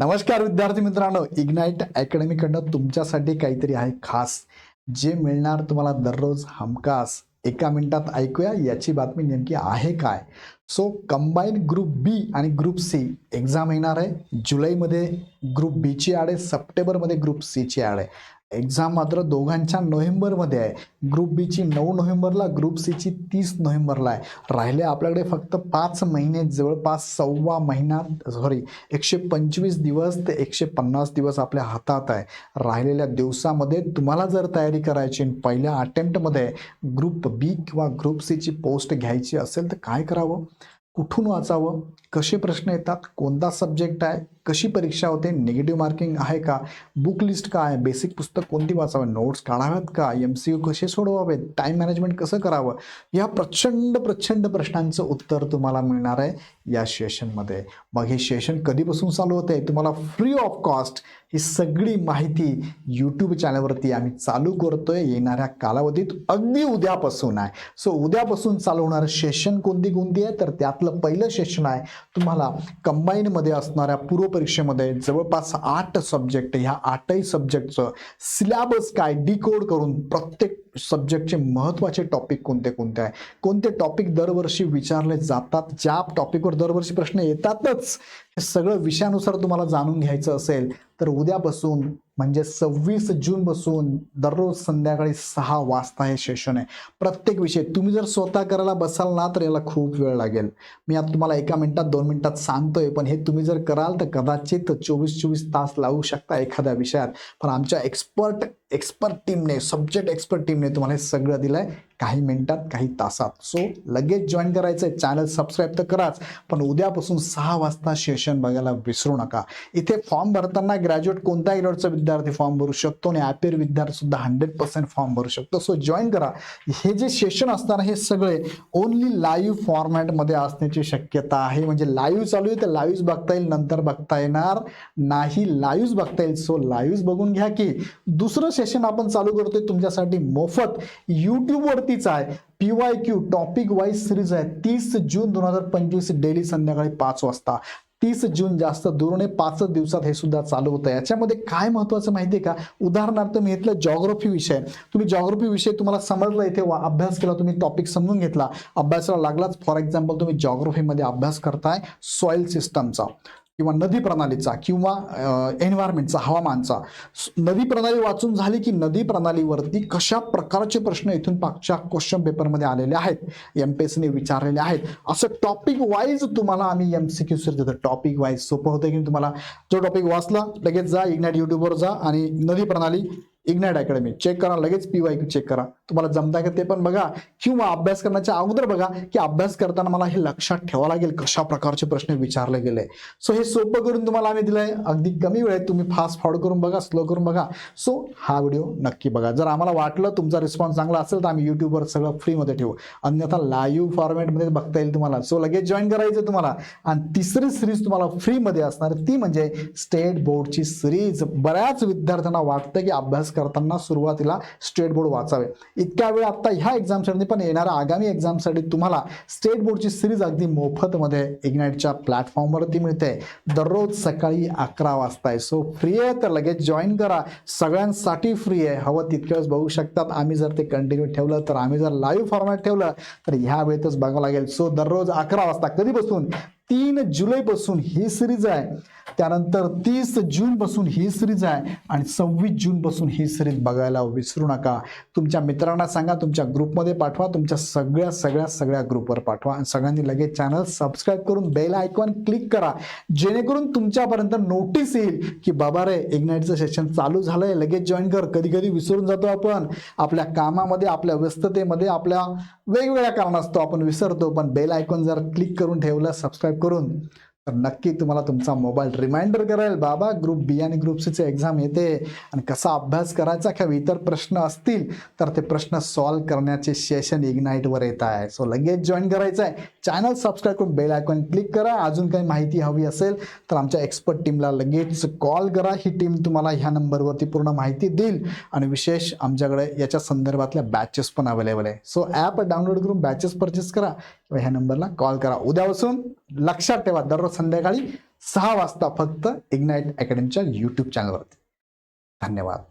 नमस्कार विद्यार्थी मित्रांनो इग्नाईट अकॅडमीकडनं तुमच्यासाठी काहीतरी आहे खास जे मिळणार तुम्हाला दररोज हमखास. एका मिनिटात ऐकूया याची बातमी नेमकी आहे काय? सो कंबाईन ग्रुप बी आणि ग्रुप सी एक्झाम येणार आहे. जुलैमध्ये ग्रुप बीची ॲड आहे सप्टेंबरमध्ये ग्रुप सीची ॲड आहे. एक्झाम मात्र दोघांच्या नोव्हेंबरमध्ये आहे. ग्रुप बीची नऊ नोव्हेंबरला ग्रुप सीची तीस नोव्हेंबरला आहे. राहिले आपल्याकडे फक्त पाच महिने जवळपास सव्वा महिना सॉरी एकशे पंचवीस दिवस ते एकशे पन्नास दिवस आपल्या हातात आहे. राहिलेल्या दिवसामध्ये तुम्हाला जर तयारी करायची आणि पहिल्या अटेम्प्टमध्ये ग्रुप बी किंवा ग्रुप सीची पोस्ट घ्यायची असेल तर काय करावं? कुठून वाचावं? कसे प्रश्न येतात? कोणता सब्जेक्ट आहे? कशी परीक्षा होते निगेटिव्ह मार्किंग आहे का बुक लिस्ट काय बेसिक पुस्तक कोणती वाचावं नोट्स काढाव्यात का एम सी यू कसे सोडवावेत टाईम मॅनेजमेंट कसं करावं या प्रचंड प्रचंड प्रश्नांचं उत्तर तुम्हाला मिळणार आहे या सेशनमध्ये मग हे सेशन कधीपासून चालू होते तुम्हाला फ्री ऑफ कॉस्ट ही सगळी माहिती यूट्यूब चॅनलवरती आम्ही चालू करतोय. येणाऱ्या कालावधीत अगदी उद्यापासून आहे. सो उद्यापासून चालू होणारं सेशन कोणती कोणती आहे? तर त्यातलं पहिलं सेशन आहे तुम्हाला कंबाईनमध्ये असणाऱ्या परीक्षेमध्ये जवळपास आठ सब्जेक्ट ह्या आठही सब्जेक्टचं सिलॅबस काय डिकोड करून प्रत्येक सब्जेक्टचे महत्त्वाचे टॉपिक कोणते कोणते आहे? कोणते टॉपिक दरवर्षी विचारले जातात? ज्या टॉपिकवर दरवर्षी प्रश्न येतातच हे सगळं विषयानुसार तुम्हाला जाणून घ्यायचं असेल तर उद्यापासून म्हणजे सव्वीस जूनपासून दररोज संध्याकाळी सहा वाजता हे सेशन आहे. प्रत्येक विषय तुम्ही जर स्वतः करायला बसाल ना तर याला खूप वेळ लागेल. मी आता तुम्हाला एका मिनिटात दोन मिनिटात सांगतोय पण हे तुम्ही जर कराल तर कदाचित चोवीस चोवीस तास लावू शकता एखाद्या विषयात. पण आमच्या एक्सपर्ट एक्सपर्ट टीमने सब्जेक्ट एक्सपर्ट टीमने तुम्हाला हे सगळं दिलं आहे काही मिनिटात काही तासात. सो लगेच जॉईन करायचं आहे चॅनल सबस्क्राईब तर कराच पण उद्यापासून सहा वाजता सेशन बघायला विसरू नका. इथे फॉर्म भरताना ग्रॅज्युएट कोणत्या ग्रेडचा विद्यार्थी फॉर्म भरू शकतो आणि ॲपेर विद्यार्थी सुद्धा हंड्रेड पर्सेंट फॉर्म भरू शकतो. सो जॉईन करा. हे जे सेशन असणार हे सगळे ओनली लाईव्ह फॉर्मॅटमध्ये असण्याची शक्यता आहे. म्हणजे लाईव्ह चालू आहे तर लाईव्ह बघता येईल नंतर बघता येणार नाही. लाईव्ह बघता येईल. सो लाईव्ह बघून घ्या की दुसरं सेशन आपण चालू करतोय तुमच्यासाठी मोफत. तीच आहे. P Y Q topic wise series आहे. तीस जून दोन हजार पंचवीस डेली संध्याकाळी पाच वाजता. तीस जून जास्त दुरून पाच पाचच दिवसात हे सुद्धा चालू होतं. याच्यामध्ये काय महत्त्वाचं माहिती आहे का? उदाहरणार्थ मी घेतलं जॉग्रफी विषय. तुम्ही जॉग्रफी विषय तुम्हाला समजलं इथे वा- अभ्यास केला तुम्ही टॉपिक समजून घेतला. अभ्यासाला लागलाच. फॉर एक्झाम्पल तुम्ही जॉग्रफीमध्ये अभ्यास करताय सॉईल सिस्टमचा किंवा नदी प्रणालीचा किंवा एन्व्हायरमेंटचा हवामानचा. नदी प्रणाली वाचून झाली की नदी प्रणालीवरती कशा प्रकारचे प्रश्न इथून मागच्या क्वेश्चन पेपरमध्ये आलेले आहेत? एम पी एसने विचारलेले आहेत. असं टॉपिक वाईज तुम्हाला आम्ही एम सी क्यू सर देतो टॉपिक वाईज सोपं होतं की तुम्हाला जो टॉपिक वाचला लगेच जा इग्नॅट युट्यूबवर जा आणि नदी प्रणाली इग्नाइट अकॅडमी चेक करा लगेच पी वाय चेक करा. तुम्हाला जमता का ते पण बघा. किंवा अभ्यास करण्याच्या अगोदर बघा की अभ्यास करताना मला हे लक्षात ठेवा लागेल कशा प्रकारचे प्रश्न विचारले गेले. सो हे सोपं करून तुम्हाला आम्ही दिलंय. अगदी कमी वेळेत तुम्ही फास्ट फॉर्ड करून बघा स्लो करून बघा. सो हा व्हिडिओ नक्की बघा. जर आम्हाला वाटलं तुमचा रिस्पॉन्स चांगला असेल तर आम्ही युट्यूबवर सगळं फ्रीमध्ये ठेवू. अन्यथा लाईव्ह फॉर्मॅटमध्ये बघता येईल तुम्हाला. सो लगेच जॉईन करायचं तुम्हाला. आणि तिसरी सिरीज तुम्हाला फ्रीमध्ये असणार ती म्हणजे स्टेट बोर्डची सिरीज बऱ्याच विद्यार्थ्यांना वाटतं की अभ्यास करताना सुरुवातीला स्टेट बोर्ड वाचावे. इतक्या वेळ आता ह्या एक्झामसाठी पण येणाऱ्या आगामी एक्झामसाठी तुम्हाला स्टेट बोर्डची सिरीज अगदी मोफतमध्ये इग्नाईटच्या प्लॅटफॉर्मवरती मिळते. दररोज सकाळी अकरा वाजता आहे सो फ्री आहे तर लगेच जॉईन करा. सगळ्यांसाठी फ्री आहे. हवं तितक्या वेळेस बघू शकतात. आम्ही जर ते कंटिन्यू ठेवलं तर आम्ही जर लाईव्ह फॉर्मॅट ठेवलं तर ह्या वेळेतच बघावं लागेल. सो दररोज अकरा वाजता कधीपासून? तीन जुलैपासून ही सिरीज आहे. त्यानंतर तीस जूनपासून ही सिरीज आहे आणि सव्वीस जूनपासून ही सिरीज बघायला विसरू नका. तुमच्या मित्रांना सांगा तुमच्या ग्रुपमध्ये पाठवा तुमच्या सगळ्या सगळ्या सगळ्या ग्रुपवर पाठवा. आणि सगळ्यांनी लगेच चॅनल सबस्क्राईब करून बेल आयकॉन क्लिक करा. जेणेकरून तुमच्यापर्यंत नोटीस येईल की बाबा रे इग्नाईटचं सेशन चालू झालंय लगेच जॉईन कर. कधी कधी विसरून जातो आपण. आपल्या कामामध्ये आपल्या व्यस्ततेमध्ये आपल्या वेगवेगळ्या कारणास्तव आपण विसरतो. पण बेल आयकॉन जर क्लिक करून ठेवलं सबस्क्राईब करून तर नक्की तुम्हाला तुमचा मोबाईल रिमाइंडर करेल बाबा ग्रुप बी आणि ग्रुप सीचे एक्झाम येते. आणि कसा अभ्यास करायचा किंवा इतर प्रश्न असतील तर ते प्रश्न सॉल्व्ह करण्याचे सेशन इग्नाईटवर येत आहे. सो लगेच जॉईन करायचं आहे. चॅनल सबस्क्राईब करून बेल आयकॉन क्लिक करा. अजून काही माहिती हवी असेल तर आमच्या एक्सपर्ट टीमला लगेच कॉल करा. ही टीम तुम्हाला ह्या नंबरवरती पूर्ण माहिती देईल. आणि विशेष आमच्याकडे याच्या संदर्भातल्या बॅचेस पण अवेलेबल आहे. सो ॲप डाउनलोड करून बॅचेस परचेस करा. किंवा ह्या नंबरला कॉल करा. उद्यापासून लक्षात ठेवा. दररोज संध्याकाळी सहा वाजता फक्त इग्नाईट अकॅडमीच्या यूट्यूब चॅनलवरती धन्यवाद.